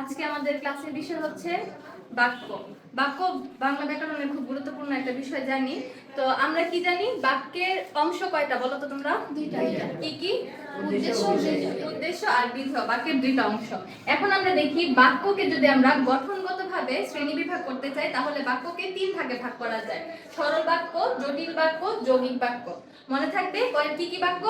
আজকে আমাদের ক্লাসের বিষয় হচ্ছে বাক্য। বাক্য বাংলা ব্যাকরণের খুব গুরুত্বপূর্ণ একটা বিষয় জানি। তো আমরা কি জানি? বাক্যের অংশ কয়টা বলো তো তোমরা? দুইটা। কি কি? উদ্দেশ্য, উদ্দেশ্য। আর বিধেয় বাক্যের দুইটা অংশ। এখন আমরা দেখি বাক্যকে যদি আমরা গঠনগতভাবে শ্রেণি বিভাগ করতে চাই তাহলে বাক্যকে তিন ভাগে ভাগ করা যায়। সরল বাক্য জটিল বাক্য যৌগিক বাক্য। মনে থাকবে? কয় কি কি বাক্য।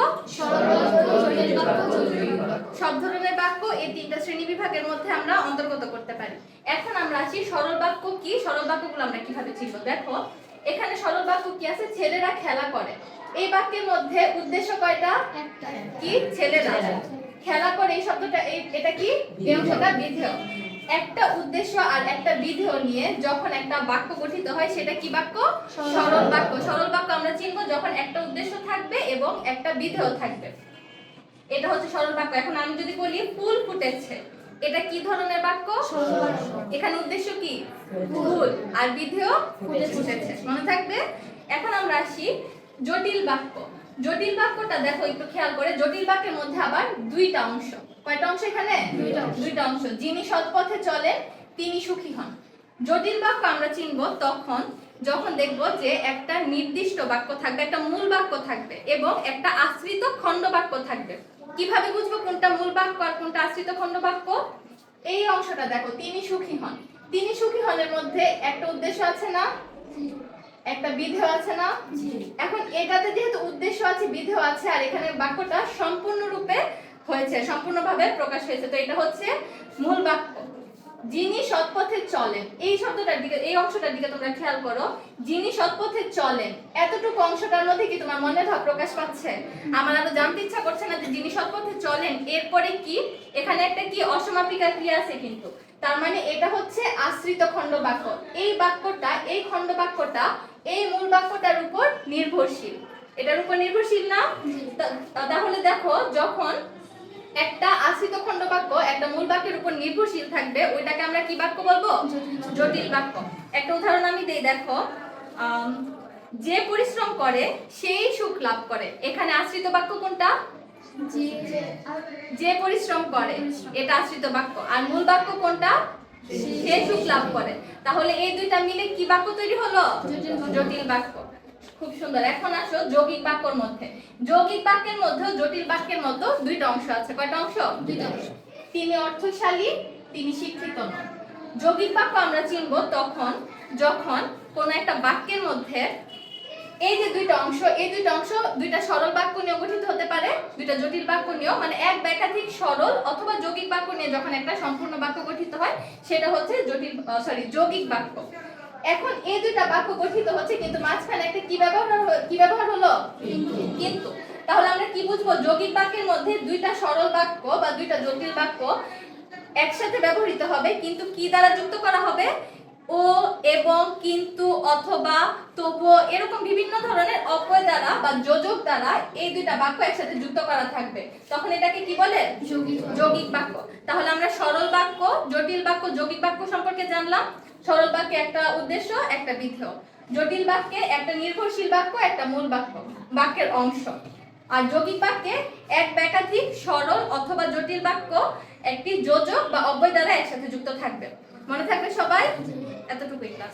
সব ধরনের বাক্য এই তিনটা শ্রেণি বিভাগের মধ্যে আমরা অন্তর্গত করতে পারি। এখন আমরা আসি সরল বাক্য কি? সরল বাক্যগুলো আমরা কীভাবে চিনব? দেখো এখানে সরল বাক্য কি আছে? ছেলেরা খেলা করে। এই বাক্যের মধ্যে উদ্দেশ্য কয়টা। কি? ছেলেরা। খেলা করে এই শব্দটা এটা কি? এই অংশটা বিধেয়। একটা উদ্দেশ্য আর একটা বিধেয় নিয়ে যখন একটা বাক্য গঠিত হয় সেটা কি বাক্য? সরল বাক্য। সরল বাক্য আমরা চিনব যখন একটা উদ্দেশ্য থাকবে এবং একটা বিধেয় থাকবে। এটা হচ্ছে সরল বাক্য। এখন আমি যদি বলি ফুল ফুটেছে। এটা কি ধরনের বাক্য? এখানে উদ্দেশ্য কি? ফুল। আর বিধেয়। ফুটেছে। মনে থাকবে? এখন আমরা আসি জটিল বাক্য। জটিল বাক্যটা দেখো একটু খেয়াল করে। জটিল বাক্যের মধ্যে আবার দুইটা অংশ। কয়টা অংশ এখানে? দুইটা অংশ। যিনি সৎ পথে চলেন তিনি সুখী হন। জটিল বাক্য আমরা চিনব তখন যখন দেখব যে একটা নির্দিষ্ট বাক্য থাকবে একটা মূল বাক্য থাকবে এবং একটা আশ্রিত খণ্ড বাক্য থাকবে। কীভাবে বুঝব কোনটা মূল বাক্য আর কোনটা আশ্রিত খণ্ড বাক্য? এই অংশটা দেখো তিনি সুখী হন। তিনি সুখী হনের মধ্যে একটা উদ্দেশ্য আছে না? একটা বিধেয় আছে না? এখন এটাতে যেহেতু উদ্দেশ্য আছে বিধেয় আছে আর এখানে বাক্যটা সম্পূর্ণরূপে হয়েছে, সম্পূর্ণভাবে প্রকাশ হয়েছে। তো এটা হচ্ছে মূল বাক্য। যিনি সৎপথে চলেন, এই শব্দটার দিকে, এই অংশটার দিকে তোমরা খেয়াল করো। যিনি সৎপথে চলেন, এতটুকু অংশটার মধ্যে কি তোমার মনে ভাব প্রকাশ পাচ্ছে? আমার আরও জানতে ইচ্ছা করছে না যে যিনি সৎপথে চলেন, এরপরে কি? এখানে একটা কি অসমাপিকা ক্রিয়া আছে কিন্তু। তার মানে এটা হচ্ছে আশ্রিত খণ্ড বাক্য। এই বাক্যটা, এই খণ্ড বাক্যটা, এই মূল বাক্যটার উপর নির্ভরশীল। এটার উপর নির্ভরশীল না? তাহলে দেখো, যখন একটা আশ্রিত খণ্ড বাক্য একটা মূল বাক্যের উপর নির্ভরশীল থাকবে ওইটাকে আমরা কি বাক্য বলব? জটিল বাক্য। একটা উদাহরণ আমি দেই দেখো। যে পরিশ্রম করে সেই সুখ লাভ করে। এখানে আশ্রিত বাক্য কোনটা? যে যে পরিশ্রম করে এটা আশ্রিত বাক্য আর মূল বাক্য কোনটা? সে সুখ লাভ করে। তাহলে এই দুইটা মিলে কি বাক্য তৈরি হলো? জটিল বাক্য। খুব সুন্দর। এখন আসো যৌগিক বাক্যর মধ্যে। যৌগিক বাক্যের মধ্যে জটিল বাক্যের মতো দুইটা অংশ আছে। কয়টা অংশ? দুইটা অংশ। তিনি অর্থশালী তিনি শিক্ষিত নন। যৌগিক বাক্য আমরা চিনব তখন যখন কোন একটা বাক্যের মধ্যে এই যে দুইটা অংশ এই দুইটা অংশ দুইটা সরল বাক্য নিয়ে গঠিত হতে পারে দুইটা জটিল বাক্য নিয়েও। মানে এক বা একাধিক সরল অথবা যৌগিক বাক্য নিয়ে যখন একটা সম্পূর্ণ বাক্য গঠিত হয় সেটা হচ্ছে জটিল সরি যৌগিক বাক্য। এখন এই দুইটা বাক্য গঠিত হচ্ছে কিন্তু মাঝখানে একটা কি ব্যবহার কি ব্যবহার হলো? কিন্তু তাহলে আমরা কি বুঝব? যৌগিক বাক্যের মধ্যে দুইটা সরল বাক্য বা দুইটা জটিল বাক্য একসাথে ব্যবহৃত হবে কিন্তু কি দ্বারা যুক্ত করা হবে? ও এবং কিন্তু অথবা তবুও এরকম বিভিন্ন ধরনের অপয় দ্বারা বা যোজক দ্বারা এই দুইটা বাক্য একসাথে যুক্ত করা থাকবে। তখন এটাকে কি বলে। যৌগিক বাক্য। তাহলে আমরা সরল বাক্য জটিল বাক্য যৌগিক বাক্য সম্পর্কে জানলাম। সরল বাক্যে একটা উদ্দেশ্য একটা বিধেয়। জটিল বাক্যে একটা নির্ভরশীল বাক্য একটা মূল বাক্য বাক্যের অংশ। আর যৌগিক বাক্যে এক ব্যাকাধিক একাধিক সরল অথবা জটিল বাক্য একটি যোজক বা অব্যয় দ্বারা একসাথে যুক্ত থাকবে। মনে থাকবে সবাই? এতটুকুই ক্লাস